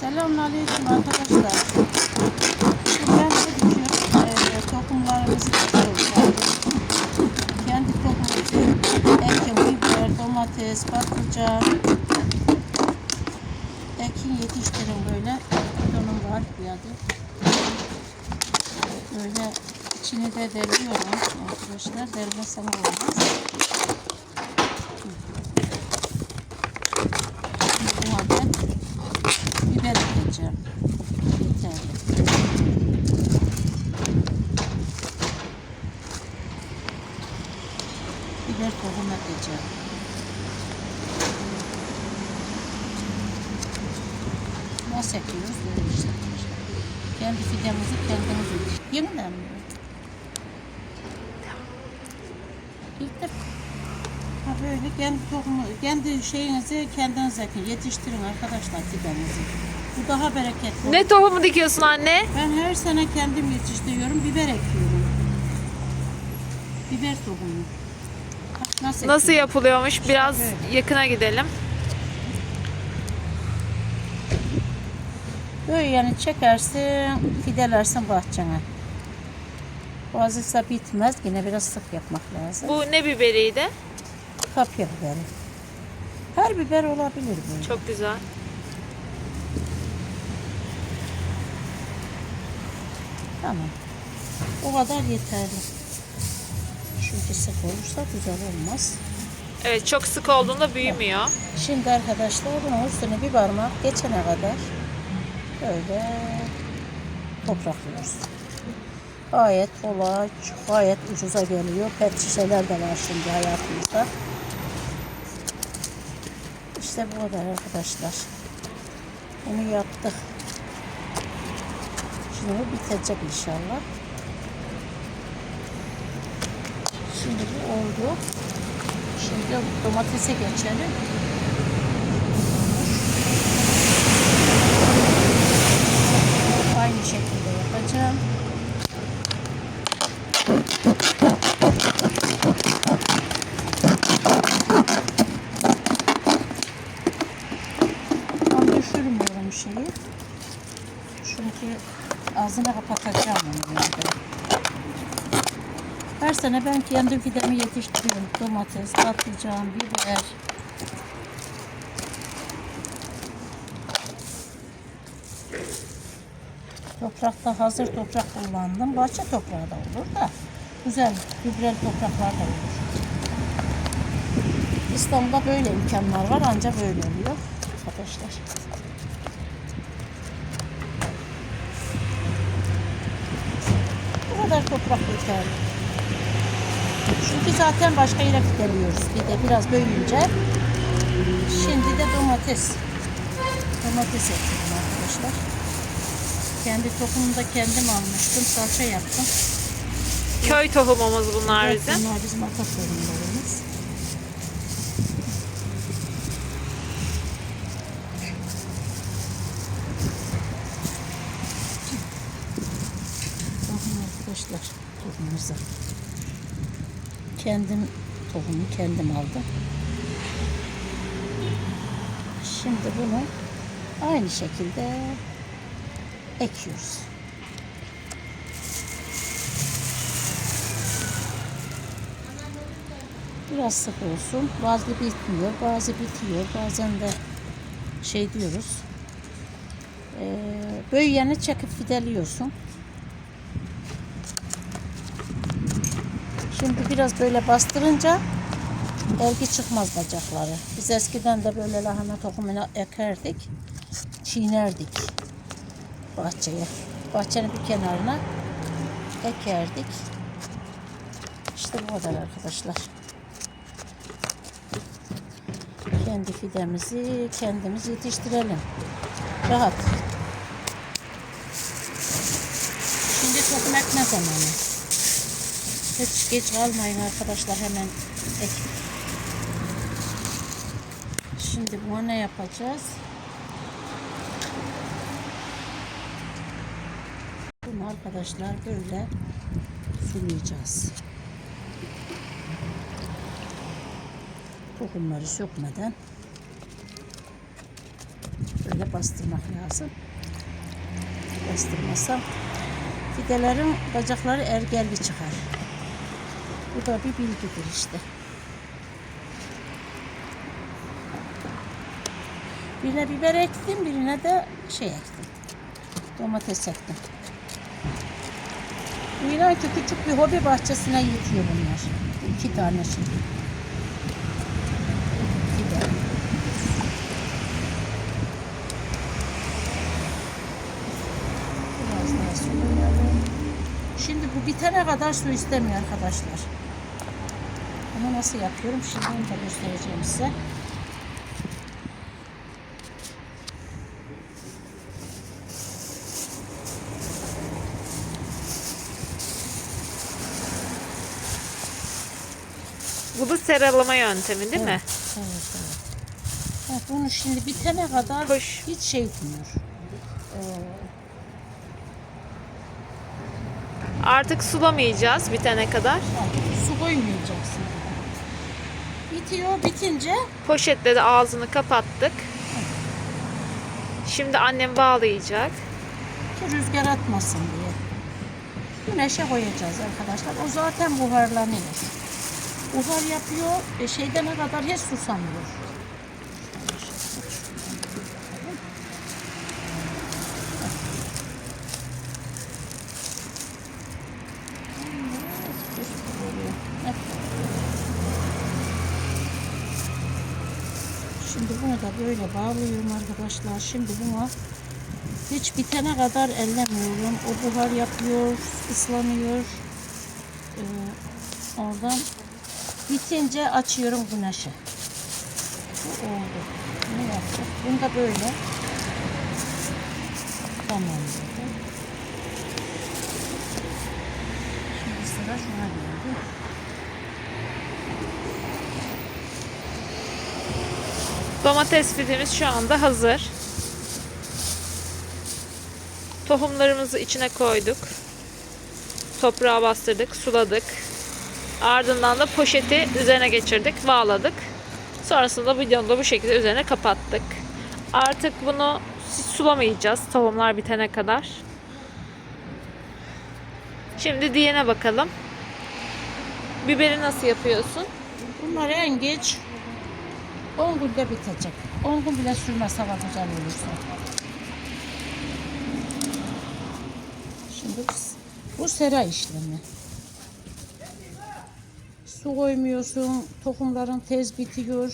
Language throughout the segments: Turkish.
Selamünaleyküm arkadaşlar. Şimdi ben bugün e, tohumlarımızı dikiyoruz. Yani. Kendi tohumumuzu ekin, biber, domates, patlıcan. Ekin yetiştirin böyle. Bidonum var bir adet. Böyle içini de deliyorum arkadaşlar. Delmesem olmaz. Bu adet biber ekeceğim. Yeterli. Biber tohum ekeceğim. Nasıl ekiyoruz? Böyle işte. Kendi fidemizi kendimiz yetiş. Yeniden mi? Defa. Ha böyle kendi tohumu, kendi şeyinizi kendiniz ekin. Yetiştirin arkadaşlar fidenizi. Bu daha bereketli. Ne tohumu dikiyorsun anne? Ben her sene kendim yetiştiriyorum. Biber ekiyorum. Biber tohumu. Nasıl, Nasıl yapılıyormuş? Biraz yakına gidelim. Böyle yani çekersin, fidelersin bahçene. Bazısı bitmez. Yine biraz sık yapmak lazım. Bu ne biberiydi? Kapya biberi. Her biber olabilir böyle. Çok güzel. Tamam. O kadar yeterli. Çünkü sık olursa güzel olmaz. Evet çok sık olduğunda büyümüyor. Şimdi arkadaşlar bunun üstüne bir parmak geçene kadar böyle topraklıyoruz. Gayet kolay, gayet ucuza geliyor. Pet şişeler de var şimdi hayatımızda. İşte bu kadar arkadaşlar. Bunu yaptık. Şimdi bitecek inşallah. Bu oldu. Şimdi domatese geçelim. Aynı şekilde yapacağım. Tam düşürmüyorum şeyi. Çünkü ağzını kapatacağım onu yani. Her sene ben kendi fidemi yetiştiriyorum. Domates, patlıcan, biber. Toprakta hazır toprak kullandım. Bahçe toprağı da olur da. Güzel, gübreli topraklar da olur. İstanbul'da böyle imkanlar var. Ancak böyle oluyor arkadaşlar. Bu kadar toprak yeterli. Çünkü zaten başka yere fideliyoruz. Bir de biraz büyüyünce. Şimdi de domates. Domates ekledim arkadaşlar. Kendi tohumumu da kendim almıştım. Salça yaptım. Köy tohumumuz bunlar Evet, bizim. Bunlar bizim ata tohumlarımız. Bakın arkadaşlar tohumumuza. Kendim tohumu kendim aldım. Şimdi bunu aynı şekilde ekiyoruz. Biraz sık olsun. Bazı bitmiyor, bazı bitiyor. Bazen de şey diyoruz. Ee, büyüyeni çekip fideliyorsun. Şimdi biraz böyle bastırınca belki çıkmaz bacakları. Biz eskiden de böyle lahana tohumunu ekerdik. Çiğnerdik bahçeye. Bahçenin bir kenarına ekerdik. İşte bu kadar arkadaşlar. Kendi fidemizi kendimiz yetiştirelim. Rahat. Şimdi tohum ekme zamanı. Hiç geç kalmayın arkadaşlar hemen ek. Şimdi buna ne yapacağız? Bunu arkadaşlar böyle sulayacağız. Tohumları sökmeden böyle bastırmak lazım. Bastırmasam fidelerin bacakları ergelli çıkar. Bu da bir bilgidir işte. Birine biber ektim, birine de şey ektim. Domates ektim. İnan ki küçük bir hobi bahçesine yetiyor bunlar. Bu İki tane şey. İki tane. Biraz daha su koyalım. Şimdi bu bitene kadar su istemiyor arkadaşlar. Ama nasıl yapıyorum şimdi onu da göstereceğim size. Bu da seralama yöntemi değil mi? Evet, evet, evet. Evet, bunu şimdi bitene kadar Hoş. hiç şey etmiyor. Ee, Artık sulamayacağız bitene kadar. su koymayacaksın. Bitiyor, bitince Poşetle de ağzını kapattık. Şimdi annem bağlayacak. ki rüzgar atmasın diye. Güneşe koyacağız arkadaşlar. O zaten buharlanıyor. Buhar yapıyor, e, şeydene kadar hiç susamıyor. Şimdi bunu da böyle bağlıyorum arkadaşlar. Şimdi buna hiç bitene kadar ellemiyorum. O buhar yapıyor, ıslanıyor. Ee, oradan bitince açıyorum güneşe. Bu oldu. Ne yaptık? Bunu da böyle. Tamam. Şimdi sıra şuna geldi. Domates pidemiz şu anda hazır. Tohumlarımızı içine koyduk. Toprağa bastırdık, suladık. Ardından da poşeti üzerine geçirdik, bağladık. Sonrasında videonu da bu şekilde üzerine kapattık. Artık bunu sulamayacağız tohumlar bitene kadar. Şimdi diyene bakalım. Biberi nasıl yapıyorsun? Bunlar en geç 10 günde bitecek. 10 gün bile sürmez hava güzel olursa. Şimdi bu- sera işlemi. Su koymuyorsun, tohumların tez bitiyor.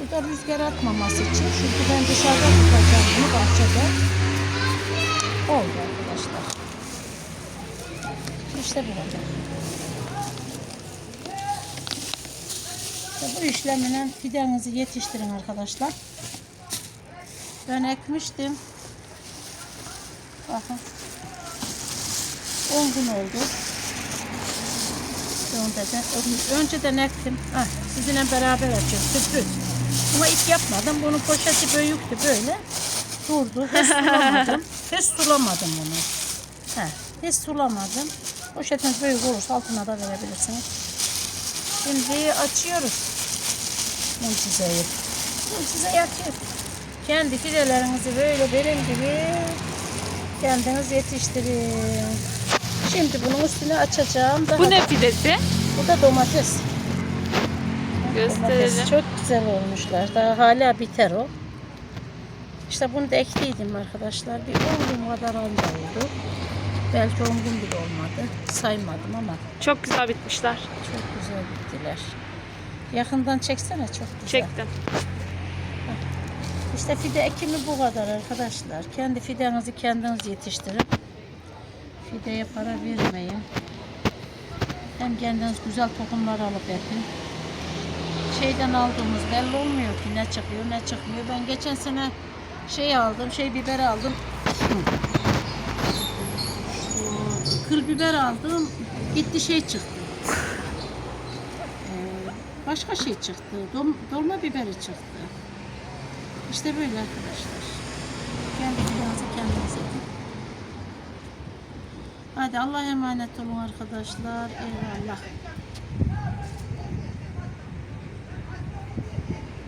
Bu da rüzgar atmaması için. Çünkü ben dışarıda tutacağım bunu bahçede. Oldu arkadaşlar. İşte bu kadar. Bu işlemle fidenizi yetiştirin arkadaşlar. Ben ekmiştim. Bakın. 10 gün oldu. Önceden, önceden ektim. Heh, sizinle beraber açıyoruz. Sürpriz. Ama ilk yapmadım. Bunun poşeti büyüktü böyle. Durdu. Hiç sulamadım. Hiç sulamadım bunu. He, hiç sulamadım. Poşetiniz büyük olursa altına da verebilirsiniz. Şimdi açıyoruz. Mucizeyi. Mucizeyi açıyoruz. Kendi fidelerinizi böyle benim gibi kendiniz yetiştirin. Şimdi bunun üstüne açacağım. Daha Bu ne pidesi? Bu da domates. Gösterelim. Domates çok güzel olmuşlar. Daha hala biter o. İşte bunu da ektiydim arkadaşlar. Bir 10 gün kadar oldu. Belki 10 gün bile olmadı. Saymadım ama Çok güzel bitmişler. çok güzel bittiler. Yakından çeksene çok güzel. Çektim. İşte fide ekimi bu kadar arkadaşlar. Kendi fidenizi kendiniz yetiştirin. Fideye para vermeyin. Hem kendiniz güzel tohumlar alıp ekin. Şeyden aldığımız belli olmuyor ki ne çıkıyor ne çıkmıyor. Ben geçen sene şey aldım, şey biber aldım. Kıl biber aldım. Gitti şey çıktı. Başka şey çıktı. Dom, dolma biberi çıktı. İşte böyle arkadaşlar. Kendi fidanızı kendiniz edin. Hadi Allah'a emanet olun arkadaşlar. Eyvallah.